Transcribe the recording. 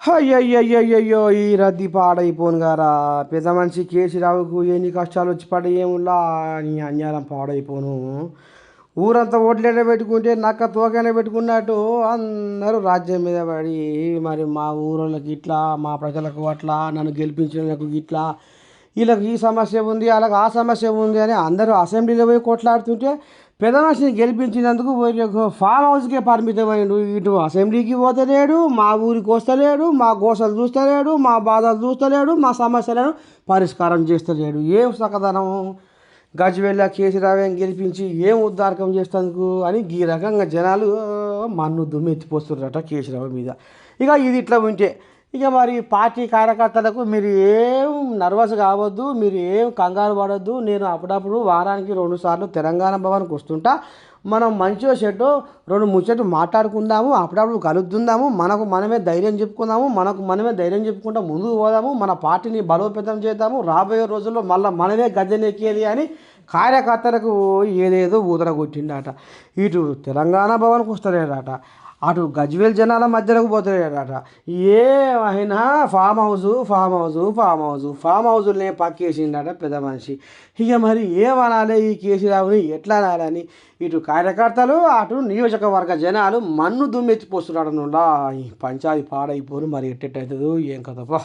అయ్యయ్యయ్యయ్యో ఈ రద్దీ పాడైపోను గారా. పెద్ద మనిషి కేసీరావుకు ఎన్ని కష్టాలు వచ్చి పడేములా నీ అన్యాయం పాడైపోను. ఊరంతా ఓట్లేనే పెట్టుకుంటే నక్క తోకనే పెట్టుకున్నట్టు అందరూ రాజ్యం మీద పడి మరి మా ఊరోళ్ళకి ఇట్లా మా ప్రజలకు అట్లా నన్ను గెలిపించిన ఇట్లా వీళ్ళకి ఈ సమస్య ఉంది వాళ్ళకి ఆ సమస్య ఉంది అని అందరూ అసెంబ్లీలో పోయి కొట్లాడుతుంటే పెదనాశిని గెలిపించినందుకు గెలిపించినందుకు వీళ్ళకు ఫామ్ హౌస్కే పరిమితమైండు. ఇటు అసెంబ్లీకి పోతలేడు మా ఊరికి వస్తలేడు మా గోసలు చూస్తలేడు మా బాధలు చూస్తలేడు మా సమస్యలను పరిష్కారం చేస్తలేడు. ఏం సకదనం? గజ్వెల్ల కేసీరావేం గెలిపించి ఏం ఉద్దారకం చేస్తందుకు? అని ఈ రకంగా జనాలు మన్ను దుమ్మెత్తిపోస్తున్నారట కేసీరావు మీద. ఇక ఇది ఇట్లా ఉంటే ఇక మరి పార్టీ కార్యకర్తలకు మీరు ఏం నర్వస్ కావద్దు మీరు ఏం కంగారు పడద్దు. నేను అప్పుడప్పుడు వారానికి రెండు సార్లు తెలంగాణ భవన్కి వస్తుంటా. మనం మంచిగా చెట్టు రెండు ముచ్చట్లు మాట్లాడుకుందాము అప్పుడప్పుడు కలుద్దాము మనకు మనమే ధైర్యం చెప్పుకుందాము మనకు మనమే ధైర్యం చెప్పుకుంటా ముందుకు పోదాము. మన పార్టీని బలోపేతం చేద్దాము. రాబోయే రోజుల్లో మళ్ళీ మనమే గద్దెనెక్కేది అని కార్యకర్తలకు ఏదేదో ఊదర కొట్టిండట ఇటు తెలంగాణ భవన్కి వస్తలేడట. అటు గజ్వేల్ జనాల మధ్యలోకి పోతలేడట. ఏమైనా farm house farm house farm house farm హౌజులనే పక్కేసిండట పెద్ద మనిషి. ఇక మరి ఏమనాలి ఈ కేసీరావుని ఎట్లా అనాలని ఇటు కార్యకర్తలు అటు నియోజకవర్గ జనాలు మన్ను దుమ్మెత్తిపోస్తున్నాడు ఈ పంచాయతీ పాడైపోరు మరి ఎట్టెట్టవుతుందో ఏం కదపా